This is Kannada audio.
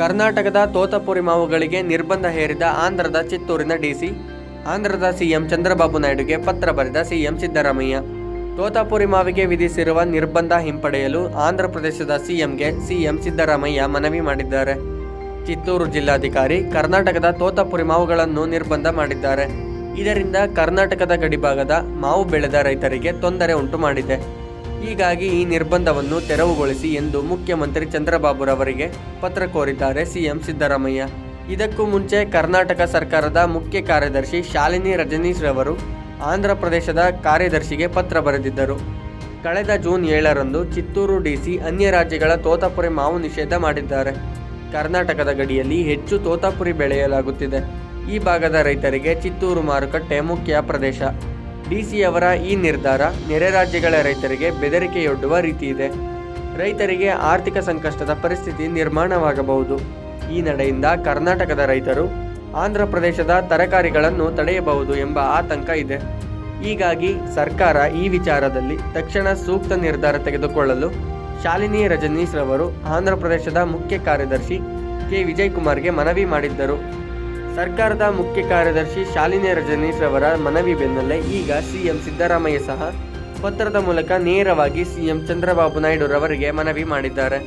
ಕರ್ನಾಟಕದ ತೋತಪುರಿ ಮಾವುಗಳಿಗೆ ನಿರ್ಬಂಧ ಹೇರಿದ ಆಂಧ್ರದ ಚಿತ್ತೂರಿನ ಡಿಸಿ. ಆಂಧ್ರದ ಸಿಎಂ ಚಂದ್ರಬಾಬು ನಾಯ್ಡುಗೆ ಪತ್ರ ಬರೆದ ಸಿಎಂ ಸಿದ್ದರಾಮಯ್ಯ. ತೋತಾಪುರಿ ಮಾವಿಗೆ ವಿಧಿಸಿರುವ ನಿರ್ಬಂಧ ಹಿಂಪಡೆಯಲು ಆಂಧ್ರ ಪ್ರದೇಶದ ಸಿಎಂಗೆ ಸಿಎಂ ಸಿದ್ದರಾಮಯ್ಯ ಮನವಿ ಮಾಡಿದ್ದಾರೆ. ಚಿತ್ತೂರು ಜಿಲ್ಲಾಧಿಕಾರಿ ಕರ್ನಾಟಕದ ತೋತಾಪುರಿ ಮಾವುಗಳನ್ನು ನಿರ್ಬಂಧ ಮಾಡಿದ್ದಾರೆ. ಇದರಿಂದ ಕರ್ನಾಟಕದ ಗಡಿಭಾಗದ ಮಾವು ಬೆಳೆದ ರೈತರಿಗೆ ತೊಂದರೆ ಉಂಟು ಮಾಡಿದೆ ಹೀಗಾಗಿ ಈ ನಿರ್ಬಂಧವನ್ನು ತೆರವುಗೊಳಿಸಿ ಎಂದು ಮುಖ್ಯಮಂತ್ರಿ ಚಂದ್ರಬಾಬುರವರಿಗೆ ಪತ್ರ ಕೋರಿದ್ದಾರೆ ಸಿಎಂ ಸಿದ್ದರಾಮಯ್ಯ. ಇದಕ್ಕೂ ಮುಂಚೆ ಕರ್ನಾಟಕ ಸರ್ಕಾರದ ಮುಖ್ಯ ಕಾರ್ಯದರ್ಶಿ ಶಾಲಿನಿ ರಜನೀಶ್ ರವರು ಆಂಧ್ರ ಪ್ರದೇಶದ ಕಾರ್ಯದರ್ಶಿಗೆ ಪತ್ರ ಬರೆದಿದ್ದರು. ಕಳೆದ ಜೂನ್ ಏಳರಂದು ಚಿತ್ತೂರು ಡಿಸಿ ಅನ್ಯ ರಾಜ್ಯಗಳ ತೋತಾಪುರಿ ಮಾವು ನಿಷೇಧ ಮಾಡಿದ್ದಾರೆ. ಕರ್ನಾಟಕದ ಗಡಿಯಲ್ಲಿ ಹೆಚ್ಚು ತೋತಾಪುರಿ ಬೆಳೆಯಲಾಗುತ್ತಿದೆ. ಈ ಭಾಗದ ರೈತರಿಗೆ ಚಿತ್ತೂರು ಮಾರುಕಟ್ಟೆ ಮುಖ್ಯ ಪ್ರದೇಶ. ಡಿಸಿಯವರ ಈ ನಿರ್ಧಾರ ನೆರೆ ರಾಜ್ಯಗಳ ರೈತರಿಗೆ ಬೆದರಿಕೆಯೊಡ್ಡುವ ರೀತಿ ಇದೆ. ರೈತರಿಗೆ ಆರ್ಥಿಕ ಸಂಕಷ್ಟದ ಪರಿಸ್ಥಿತಿ ನಿರ್ಮಾಣವಾಗಬಹುದು. ಈ ನಡೆಯಿಂದ ಕರ್ನಾಟಕದ ರೈತರು ಆಂಧ್ರ ಪ್ರದೇಶದ ತರಕಾರಿಗಳನ್ನು ತಡೆಯಬಹುದು ಎಂಬ ಆತಂಕ ಇದೆ. ಹೀಗಾಗಿ ಸರ್ಕಾರ ಈ ವಿಚಾರದಲ್ಲಿ ತಕ್ಷಣ ಸೂಕ್ತ ನಿರ್ಧಾರ ತೆಗೆದುಕೊಳ್ಳಲು ಶಾಲಿನಿ ರಜನೀಶ್ ರವರು ಆಂಧ್ರ ಪ್ರದೇಶದ ಮುಖ್ಯ ಕಾರ್ಯದರ್ಶಿ ಕೆ. ವಿಜಯ್ ಕುಮಾರ್ಗೆ ಮನವಿ ಮಾಡಿದ್ದರು. ಸರ್ಕಾರದ ಮುಖ್ಯ ಕಾರ್ಯದರ್ಶಿ ಶಾಲಿನಿ ರಜನೀಶ್ ರವರ ಮನವಿ ಬೆನ್ನಲ್ಲೇ ಈಗ ಸಿಎಂ ಸಿದ್ದರಾಮಯ್ಯ ಸಹ ಪತ್ರದ ಮೂಲಕ ನೇರವಾಗಿ ಸಿಎಂ ಚಂದ್ರಬಾಬು ನಾಯ್ಡು ರವರಿಗೆ ಮನವಿ ಮಾಡಿದ್ದಾರೆ.